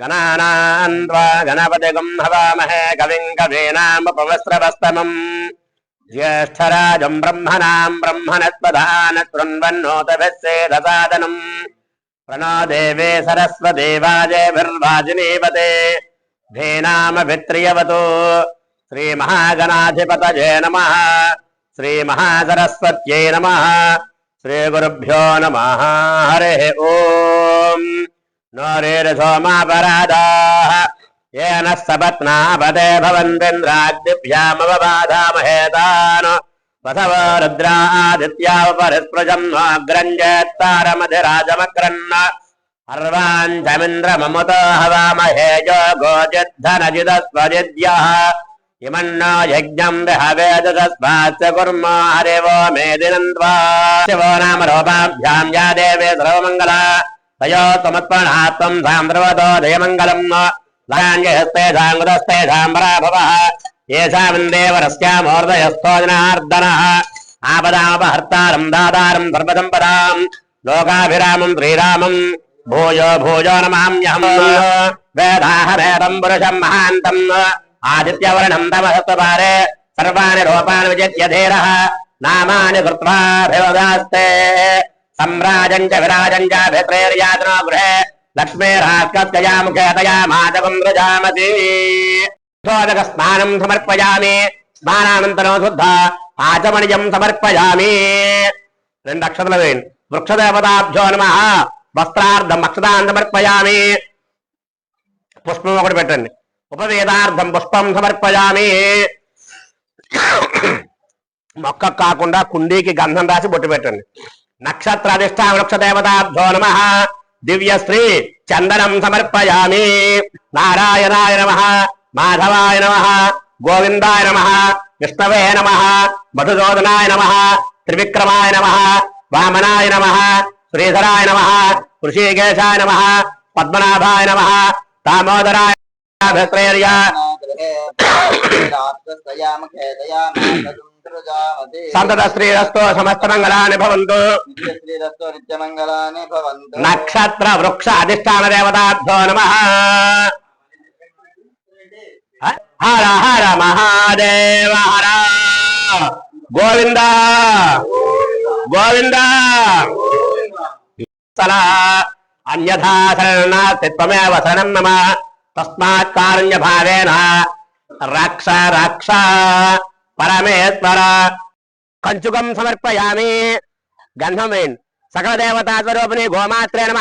गणानान्त्वा गणपतिगुं हवामहे कविम् कवीनामुपवस्त्रवस्तमम् ज्येष्ठराजम् ब्रह्मणाम् ब्रह्मणस्पदान शृण्वन्नोतभिः सेदसादनम् प्रणो देवे सरस्वती वाजेभिर्वाजिनीवते धेनामभित्रियवतु श्रीमहागणाधिपतये नमः श्रीमहासरस्वत्यै नमः श्रीगुरुभ्यो नमः हरिः ओम् नोरेरसोमापराधाः येन सपत्नापदे भवन्तीन्द्राग्निभ्यामवबाधामहेतान् वसव रुद्रादित्यावपरिस्पृजन्वाग्रञ्जेत्तारमधिराजमक्रन्न अर्वाञ्चमिन्द्रममुत हवामहे यो गोजिद्धनजिदस्वजिद्यः इमन्नो यज्ञम् विहवेदस्मास्य कुर्म हरिवो मेदिनन्त्वा शिवो नाम रूपाभ्याम् या देवे सर्वमङ्गला తయో సాంద్రవతో జయమంగళం ధాన్యహస్తే ధాంగుదస్తే ధాంబరాభవ ఏషామిందేవరస్యామోర్దయస్థో జనార్దన ఆపదామపహర్తారం సర్వసంపదాం లోకాభిరామం శ్రీరామం భూయో భూయో నమామ్యహం వేదాహమేతం పురుషం మహాంతం ఆదిత్యవర్ణం తమసత్వపారే సర్వాణి రూపాణి విజిత్యధీర నామాని కృత్వా सम्राजम् च विराजम् च भित्रेर्यातनो गृहे लक्ष्मीराष्ट्रस्य मुखे तया माधवम् रजामति శోధక స్నానం సమర్పయామి స్నానానంతరం శుద్ధ ఆచమణియం సమర్పయామి రెండు అక్షతలు వేయండి వృక్షదేవతాభ్యో నమ వస్త్రార్థం అక్షతాన్ని సమర్పయామి పుష్పం ఒకటి పెట్టండి ఉపవేదార్థం పుష్పం సమర్పయామి మొక్క కాకుండా కుండీకి గంధం రాసి బొట్టు పెట్టండి నక్షత్ర అధిష్ట నమ. దివ్య శ్రీ చందనం సమర్పయామి. నారాయణాయ నమ. మాధవాయ నమ. గోవిందాయ నమ. విష్ణవే నమ. మధుసూదనాయ నమ. త్రివిక్రమాయ నమ. వామనాయ నమ. శ్రీధరాయ నమ. ఋషికేశాయ నమ. పద్మనాభాయ నమ. దామోదరాయ భద్రేర్య సంతత శ్రీరస్తో సమస్త మంగళాని భవంతు. నక్షత్ర వృక్ష అధిష్టాన దేవతాభ్యో నమ. హర హర మహాదేవ హర. గోవింద. గోవింద. అన్యథా శరణాస్తిత్వమేవ శరణం మమ తస్మాత్ కారుణ్య భావేన రక్ష రక్ష. పరమేశ్వర. కంచుకం సమర్పయామి. గంధం వేయండి సకల దేవతాస్వరూపిణి గోమాత్రే నమ.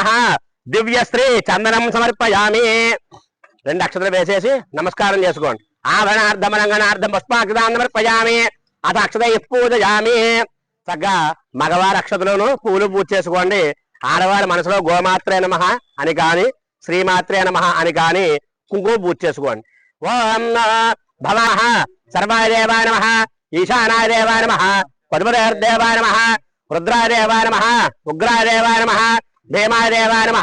దివ్య శ్రీ చందనం సమర్పయామి. రెండు అక్షతలు వేసేసి నమస్కారం చేసుకోండి. ఆభరణార్థం రంగనార్థం పుష్పాక్షదాన్ని సమర్పయామి. అత అక్షత పూజయామి. చక్కగా మగవారి అక్షతలోను పూలు పూజ చేసుకోండి. ఆడవారి మనసులో గోమాత్రే నమ అని కాని శ్రీమాత్రే నమ అని కాని కుంకుమ పూజ చేసుకోండి. ఓం భవ సర్వాయదేవా నమ ఈశానాయదేవా నమ పద్మదేవాయ నమ రుద్రాదేవా నమ ఉగ్రాదేవా నమ భీమాదేవా నమ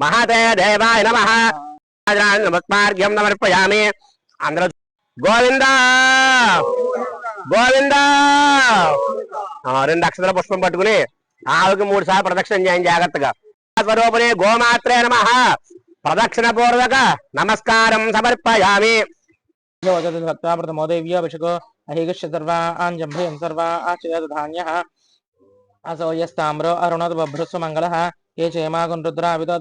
మహాదే దేవాయ నమ నమస్మార్ఘ్యం సమర్పయామి. అందరూ గోవింద! గోవింద! రెండు అక్షరాల పుష్పం పట్టుకుని ఆవుకి మూడు సార్లు ప్రదక్షిణ చేయండి జాగ్రత్తగా. స్వరూపుని గోమాత్రే నమ. ప్రదక్షిణ పూర్వక నమస్కారం సమర్పయామి. सत्ताप्रतमोदेव्याभिषको अहिगस्य सर्वान् जम्भयन् सर्वा आचयधान्यः असो यस्ताम्रो अरुणोद्बभ्रुस्व मङ्गलः ये चेमागुन् रुद्राविदो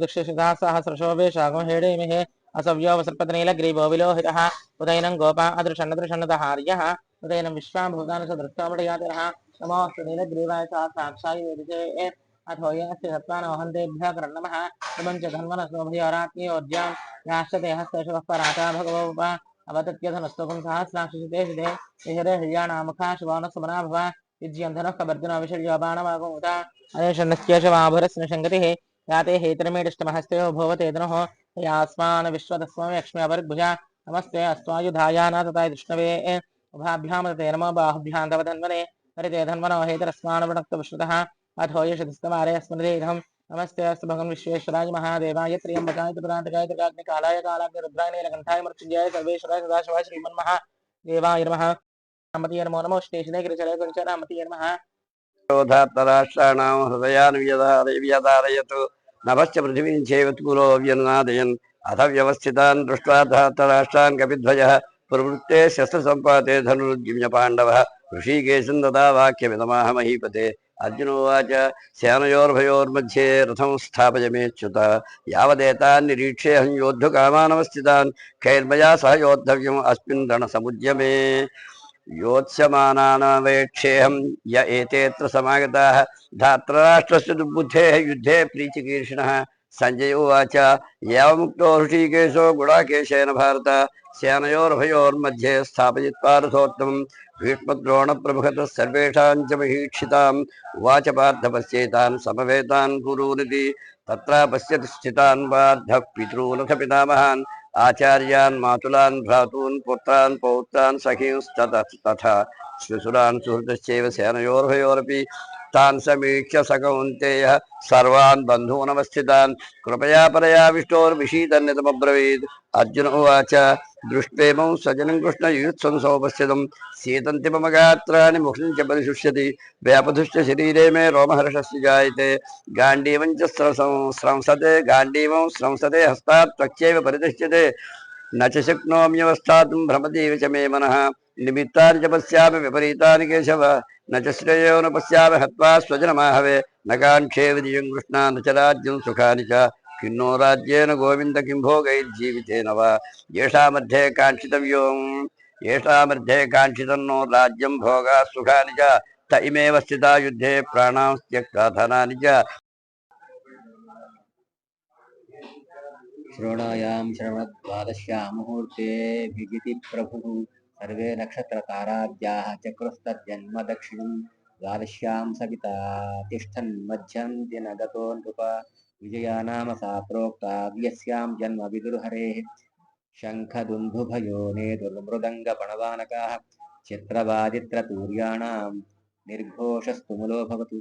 वेशागो हेडेमिहे असव्योवसर्पतनीलग्रीवो विलोहितः उदयनं गोपा अदृशन्नदृशन्नदहार्यः उदयनं विश्वाभूतानि च दृष्टामटयातिरः नमोऽस्तु नीलग्रीवाय सा साक्षाय वेदिते अथो यस्य सत्त्वानोहन्तेभ्यः कर्णमः इमं च धन्वनसोभयोरात्मीयोज्यां याश्चते हस्तेषु वः पराता भगवोपा। अवतत्यधनस्तुकं सहस्राक्षिते शिते विहरे हृयाणामुखा शिवानसमना भव युज्यन्धनः कबर्जुन विषर्यो बाणमागोमुता अयशन्नस्त्येषवाभुरस्नशङ्गतिः याते हेतरमेडिष्टमहस्तयो भवतेदनुः यास्मान् विश्वतस्वामि लक्ष्मी अवर्गुजा नमस्ते अस्त्वायुधायान तथा विष्णवे उभाभ्यां तते नमो बाहुभ्यां तव धन्वने हरिते धन्वनो हेतरस्मान् वृणक्तविश्रुतः अथो यशतस्तवारे स्मृतेऽहं नमस्ते, अस्तु भगवन् विश्वेश्वराय महादेवाय त्र्यम्बकाय त्रिपुरान्तकाय त्रिकाग्निकालाय कालाग्नि रुद्राय नीलकण्ठाय मृत्युञ्जयाय सर्वेश्वराय सदाशिवाय श्रीमन्मः देवाय नमः। रामतीय नमो नमो श्रीशने गिरिचरे गुरुच रामतीय नमः। ोधात्तराष्ट्राणां हृदयान् व्यधारय व्यधारयतु नभश्च पृथिवीं चैव कुलो व्यनुनादयन् अथ व्यवस्थितान् दृष्ट्वा धातराष्ट्रान् कपिध्वजः, प्रवृत्ते शस्त्रसम्पाते धनुर्जिम्य पाण्डवः ऋषिकेशं तदा वाक्यमिदमाह महीपते। अर्जुनोवाच सेनयोर्भयोर्मध्ये रथम स्थापय मेच्युत यावदेतान् निरीक्ष्येऽहं योद्धुकामानवस्थितान् कैर्मया सह योद्धव्यम् अस्मिन् रणसमुद्यमे। योत्स्यमानानवेक्षेऽहं य एतेऽत्र समागताः, धात्रराष्ट्रस्य दुर्बुद्धेः युद्धे प्रीतिकीर्षिणः। सञ्जय उवाच यो ऋषिकेशो गुडाकेशेन भारत। सेनयोर्भयोर्मध्ये स्थापयित्वा रथोत्तमम् भीष्मद्रोणप्रमुखतः सर्वेषां च महीक्षिताम् उवाच पार्थ पश्येतान् समवेतान् कुरूनिति तत्र पश्यति स्थितान् आचार्यान् मातुलान् भ्रातून् पुत्रान् पौत्रान् सखींस्ततः तथा श्वशुरान् सुहृतश्चैव सेनयोर्भयोरपि तान् समीक्ष्य सकौन्तेयः कौन्तेयः सर्वान् बन्धूनवस्थितान्। कृपया परया विष्टोर्विषीदन्यतमब्रवीत् अर्जुन उवाच दृष्ट्वेमौ स्वजनं कृष्णयुत्संसोपस्थितं सीदन्ति मम गात्राणि, मुखं च परिशुष्यति। व्यापधुश्च शरीरे मे रोमहर्षस्य जायते। गाण्डीवं च स्रंसते, गाण्डीवं स्रंसते हस्तात् त्वच्चैव न च शक्नोम्यवस्थातुं भ्रमतीव च मे मनः। निमित्तानि च पश्यामि विपरीतानि केशव। न च श्रेयो न पश्यामि हत्वा स्वजनमाहवे। न काङ्क्षे विजयं कृष्णा, न च राज्यं च। किन्नो राज्येन गोविन्द किं भोगैर्जीवितेन वा? येषामध्ये काङ्क्षितव्यो येषामध्ये काङ्क्षितं नो राज्यं भोगा सुखानि च, त इमेव स्थिता युद्धे प्राणां त्यक्त्वा धनानि च। श्रोणायां श्रवणद्वादश्यां मुहूर्ते विजिति प्रभुः सर्वे नक्षत्रताराद्याः चक्रस्तज्जन्म दक्षिणं द्वादश्यां सविता तिष्ठन् मध्यं दिनगतो नृप विजया नाम सा प्रोक्ता यस्यां जन्म विदुर्हरेः शङ्खदुन्दुभयो नेतुर्मृदङ्गपणवानकाः चित्रवादित्रतूर्याणां निर्घोषस्तुमुलो भवतु।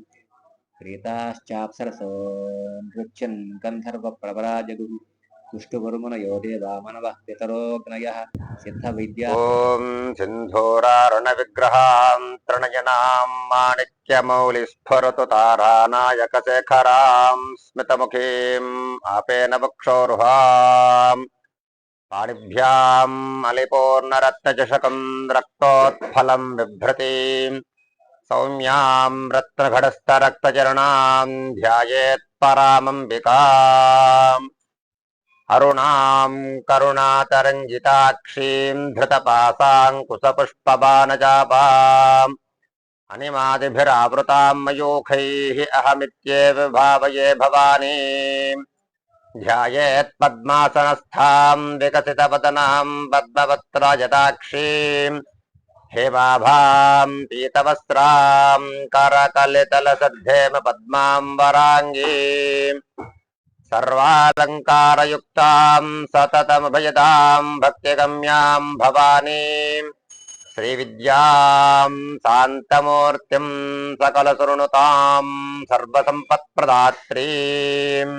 प्रेताश्चाप्सरसो नृत्यन् गन्धर्वप्रवरा जगुः కుష్ఠవర్మున యోధే వామనవ పితరోగ్నయ సిద్ధ విద్య ఓం సింధూరారుణ విగ్రహాం తృణయనాం మాణిక్యమౌలి స్ఫురతు తారానాయక శేఖరాం స్మితముఖీం ఆపేన వృక్షోరుహాం పాణిభ్యాం అలిపూర్ణరత్నచషకం రక్తోత్ఫలం బిభ్రతీం సౌమ్యాం రత్నఘటస్థరక్తచరణాం ధ్యాయేత్పరామంబికాం अरुणां करुणातरञ्जिताक्षीं धृतपासाङ्कुशपुष्पबाणचापाम् अनिमादिभिरावृतां मयूखैः अहमित्येव भावये भवानीम् ध्यायेत्पद्मासनस्थां विकसितवदनां पद्मवत्राजटाक्षीम् हेमाभां पीतवस्त्रां करकलितलसद्धेम సర్వాలంకారయుక్తాం సతతమభయదాం భక్తిగమ్యాం భవానీ శ్రీవిద్యాం శాంతమూర్తిం సకలసురుణుతాం సర్వసంపత్ప్రదాత్రీం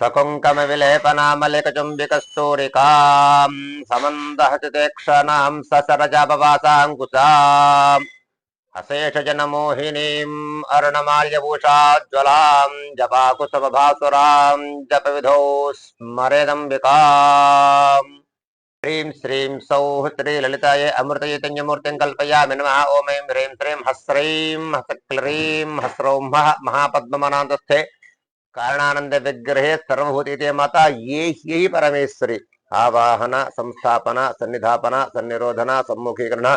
సకుంకమ విలేపనామలిక చుంబికస్తూరికాం సమందహసితేక్షణాం ససరజ భవాసాంకుశాం अशेषजनमोहिनीम् अर्णमाल्यभूषाज्ज्वलां जपाकुसुमभासुरां जपविधौ स्मरेदम्बिकाम्। ह्रीं श्रीं सौः श्रीललितायै अमृतचैतन्यमूर्तिं कल्पयामि नमः। ॐ ऐं ह्रीं श्रीं हस्रैं हसक्लरीं हस्रौं मः महापद्ममनान्तस्थे कारणानंद विग्रहे सर्वभूति माता ये ही परमेश्वरी। आवाहन, संस्थापन, सन्निधापन, सन्निरोधन, सम्मुखीकरण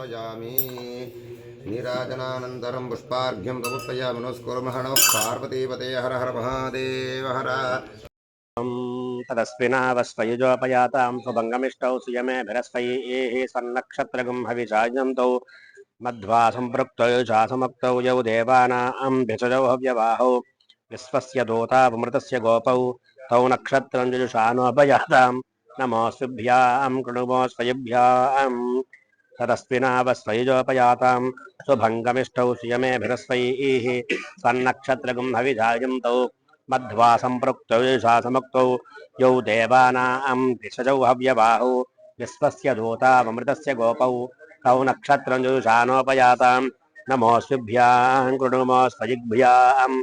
दर्शयामि नीराजनानन्तरं पुष्पार्घ्यं समर्पयामि नमस्कुर्मः नमः। पार्वतीपते हर हर महादेव हर। तदस्विनावस्वयुजोपयातां सन्नक्षत्रगं हविषाजन्तौ मध्वा सम्पृक्तौ चासमुक्तौ यौ देवानां भिषजौ हव्यवाहौ। विश्वस्य गोपौ। तौ नक्षत्रं जुषानोपजातां नमोऽस्भ्यां स्वयभ्यां तदस्विनावस्वयुजोपजातां स्वभङ्गमिष्टौ सुयमेभिरस्वैः सन्नक्षत्रगुं हविधायन्तौ मध्वा सम्पृक्तौ यौ देवानां दिशजौ हव्यबाहौ। विश्वस्य दूतावमृतस्य गोपौ। तौ नक्षत्रं जुषानोपजातां नमोऽस्भ्यां कृणुमो स्वजिग्भ्यां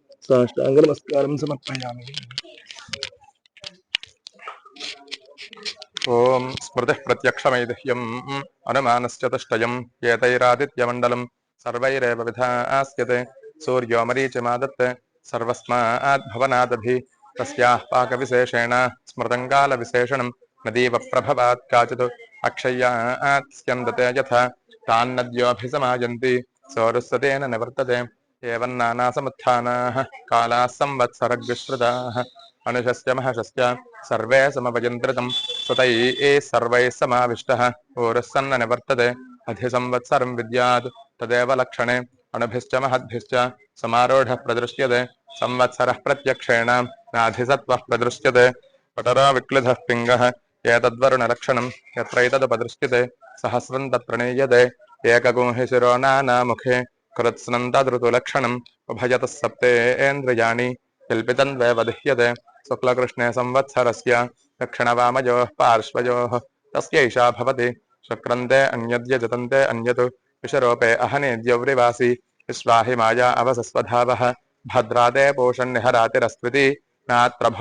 साष्टाङ्गनमस्कारं समर्पयामि। ॐ स्मृतिः प्रत्यक्षमैतिह्यम् अनुमानश्चतुष्टयम् एतैरादित्यमण्डलम् सर्वैरेव विधा आस्यते सूर्यो मरीचिमादत् सर्वस्माद्भवनादभि तस्याः पाकविशेषेण, स्मृतङ्गालविशेषणम् नदीव प्रभवात् काचित् अक्षय्यात् स्यन्दते यथा। तान्नद्योऽभिसमायन्ति सौरस्वतेन निवर्तते। एवं नानासमुत्थानाः कालाः संवत्सरग्विश्रुताः अनुशस्य महशस्य सर्वे समवयन्त्रितं सुतैः सर्वैः समाविष्टः ऊरस्सन्न निवर्तते अधिसंवत्सरं विद्यात् प्रदृश्यते प्रत्यक्षेण सहस्रं तत्प्रणीयते एकगुंहि शिरो नानामुखे कृत्स्नं तदृतुलक्षणम् उभयतः सप्तेन्द्रियाणि कल्पितं द्वैवदिह्यते शुक्लकृष्णे संवत्सरस्य दक्षिणवामयोः पार्श्वयोः तस्यैषा भवति। शुक्रन्ते अन्यद्य जतन्ते अन्यत्। विषरोपे अहनेद्यव्रिवासि विश्वाहि माया अवसस्वधावः। भद्रादे पोषन्निहरातिरस्त्विति नात्र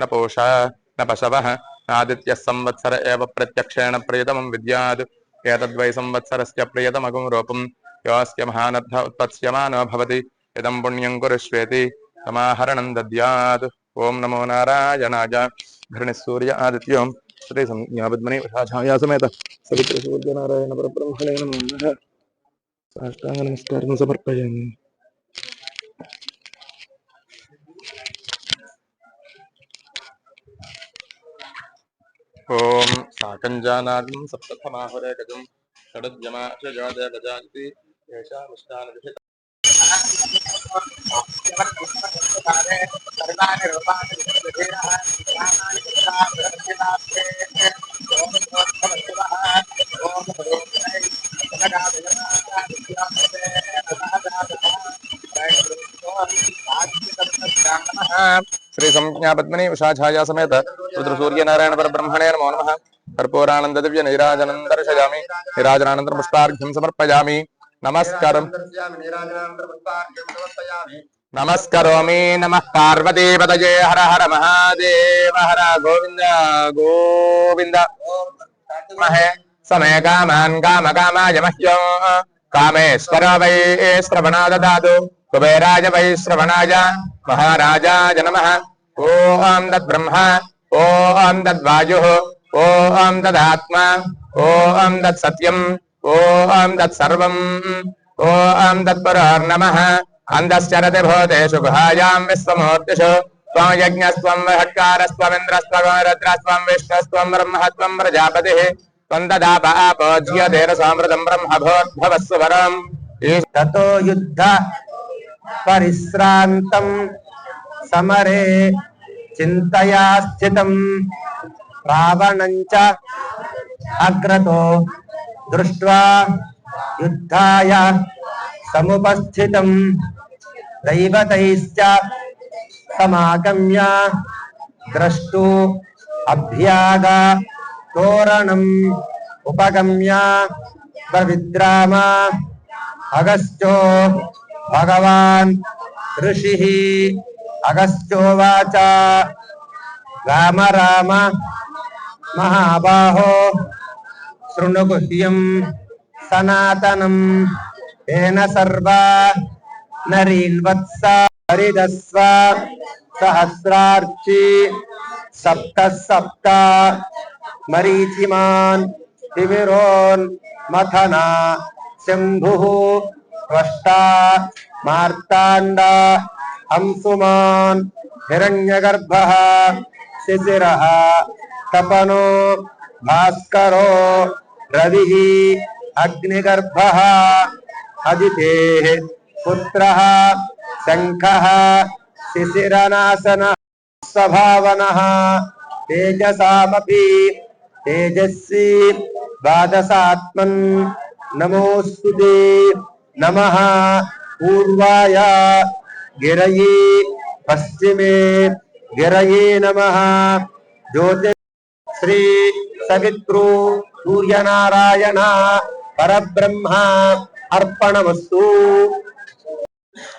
न पोषा, न पशवः। नादित्यः संवत्सर एव प्रत्यक्षेण प्रियतमं विद्यात्। एतद्वै संवत्सरस्य प्रियतमगुं रूपं योऽस्य महानद्ध उत्पत्स्यमानो भवति। इदं पुण्यं कुरुष्वेति। समाहरणं दद्यात्। ॐ नमो नारायणाय। घृणसूर्य आदित्यों। श्रीसंज्ञापद्मने राजाया समेत सवित्रसूर्यनारायणपरब्रह्मणे नमो। नमः साष्टाङ्गनमस्कारं समर्पयामि। ॐ साकञ्जानागं सप्तथमाहुरे गजं षडद्यमाशजादगजान्ति श्री संज्ञापद्मनि उषा छाया समेत रुद्र सूर्य नारायण पर ब्रह्मणे नमो नम। कर्पूरानंद दिव्य नीराजनं दर्शयामि नीराजनानंदन पुष्पार्घ्यं समर्पयामि। नमस्कार नमस्कारोमि नमः पार्वतीपदये हर हर महादेव हर गोविंद गोविंद समय कामान काम कामाय कामेश्वर वै श्रवण ददातु कुबेराय वै श्रवणाय महाराजाय नमः ओं तद्ब्रह्म ओं तद्वायुः ॐ तदात्मा ॐ ओम तत्सर्व ओम तत्परार्नमः अंधश्चरति भूतेषु गुहायां विश्वमूर्तिषु। त्वं यज्ञस्त्वं हट्कारस्त्वमिन्द्रस्त्वं रुद्रस्त्वं, विष्णुस्त्वं, ब्रह्मस्त्वं, प्रजापतिः। त्वं ब्रह्मभोद्भवस्व वरम्। ततो युद्ध परिश्रान्तं समरे चिन्तया स्थितं रावणं च अग्रतो दृष्ट्वा युद्धाय समुपस्थितं दैवतैश्च समागम्य द्रष्टु अभ्याग तोरणम् उपगम्य प्रविद्राम अगस्त्यो भगवान् ऋषिः। अगस्त्योवाच राम राम, महाबाहो। शृणु गुह्यं सनातनं। तेन सर्वा नरीन्वत्सा हरिदस्व सहस्रार्ची सप्त सप्त मरीचिमान् तिमिरोन् मथना शम्भुः त्वष्टा मार्ताण्ड हंसुमान् हिरण्यगर्भः शिशिरः तपनो भास्करो रविः अग्निगर्भः, अदितेः पुत्रः, शङ्खः, शिशिरनाशनः स्वभावनः तेजसामपि, तेजस्वी, द्वादशात्मन्, नमोऽस्तु ते, नमः। पूर्वाय, गिरये, पश्चिमे, गिरये नमः। ज्योति श्री सवित्रो सूर्यनारायण परब्रह्म अर्पणमस्तु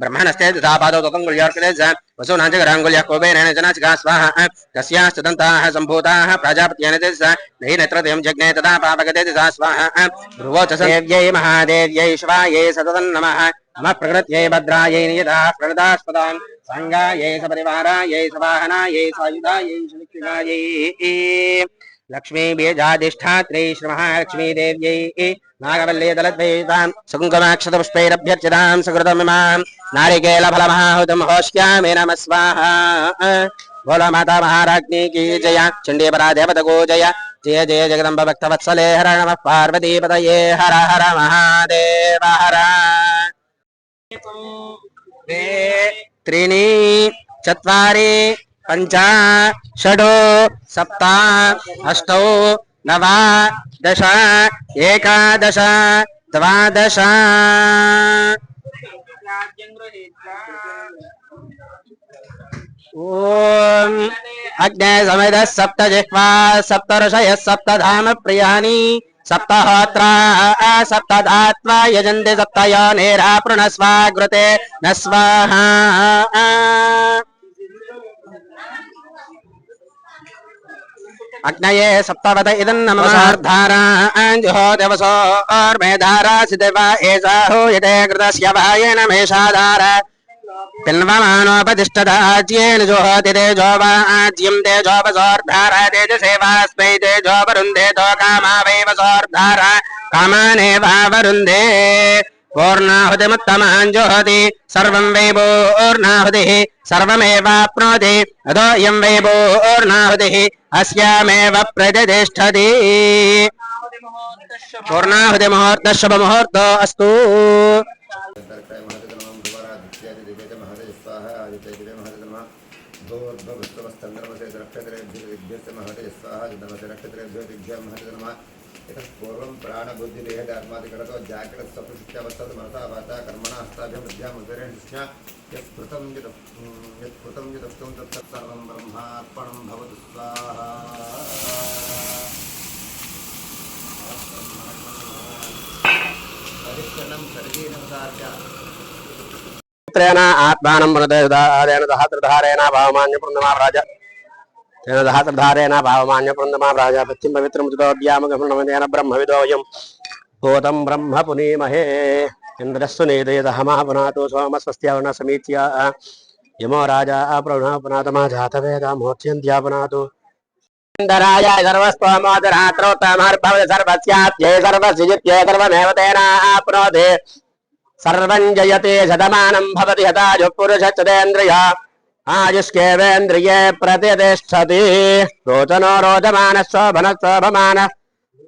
బ్రహ్మణస్తే దుధాపాదో దుఃఖం గుళ్యార్కలేజ్ వసూనాంచ గరాంగుల్య కోబేరేణ జనాచికా స్వాహ తస్యాశ్చ దంతాః సంభూతాః ప్రజాపత్యనతే స నహి నేత్రతయం జగ్నే తదా పాపగతే దిశా స్వాహ భ్రువో చ దేవ్యై మహాదేవ్యై శివాయై సతతం सवाहनायै सायुधायै सुनिक्षिकायै लक्ष्मी बीजाधिष्ठात्रे श्रीमहालक्ष्मी देव्यै सुकुङ्कुमाक्षतपुष्पैरभ्यर्चितां सुकृतमिमां नारिकेलफलमहाहुतं होष्यामि नमः स्वाहा। बोलो माता महाराज्ञी की जय। देवत गो जय। जय जगदम्ब भक्तवत्सले हर नमः पार्वतीपतये हर हर महादेव हर। त्रीणि चत्वारि పంచ షడో సప్త అష్టౌ నవ దశ ఏకాదశ ద్వాదశ ఓం అగ్నే సమేత సప్త జిహ్వా సప్త ఋషయ సప్త ధామ ప్రియాని సప్త హోత్రా సప్త ధాత్వా యజంతి సప్త యోనేరా పృణస్వా కృతే నస్వాహ అగ్నయే సప్తవత ఇదన్నమసార్ధారాజుహోదేవసోర్మేధారాసిదేవ ఏషాహూయతే కృతస్యవాయేన మేషాధార పిల్వమానోపతిష్టదాజ్యేన జుహోతి తేజోవాజ్యం తేజోపసోర్ధార తేజసేవాస్మై తేజోపరుందే తో కామావైవసోర్ధార కామానేవావరుందే पूर्णाहुतिमुत्तमाञ्जुहति सर्वं वै सर्वमेवाप्नोति अधो यं वै पूर्णाहुतिः अस्यामेव प्रतिष्ठति। पूर्णाहुतिमुहूर्तः अस्तु। पूर्वं प्राणबुद्धिदेहधर्मादिकरतो जाग्रत सपुष्टवस्थल मनसा वाचा कर्मणा हस्ताभ्यमध्याम उदरेण कृष्ण यत्कृतं यत् यत्कृतं यदुक्तं तत्तत्सर्वं ब्रह्मार्पणं भवतु, स्वाहा। परिष्करणं सर्गीनवसार्य त्रेण आत्मानं प्रणदेन सहस्रधारेण తేన దహాతధారేణ భావమాన్యపృందమా ప్రజాపత్యం పవిత్రముద్యామగమృణమేన బ్రహ్మవిదోయం భూతం బ్రహ్మ పునీమహే ఇంద్రస్సు నేదయదహమా పునాతో సోమ స్వస్త్యావన సమీత్య యమో రాజా ప్రవణ పునాతమా జాతవేద మోత్యంత్యా పునాతు ఇంద్రాయ సర్వస్వమోదరాత్రోత్తమర్భవ సర్వస్యాప్యై సర్వసిజిత్యై సర్వమేవ తేనా ఆప్నోతి సర్వం జయతే శతమానం భవతి హతాజు పురుష ఆయుష్కేవేంద్రియే ప్రతిష్టతి రోచనో రోచమాన శోభన శోభమాన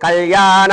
కళ్యాణ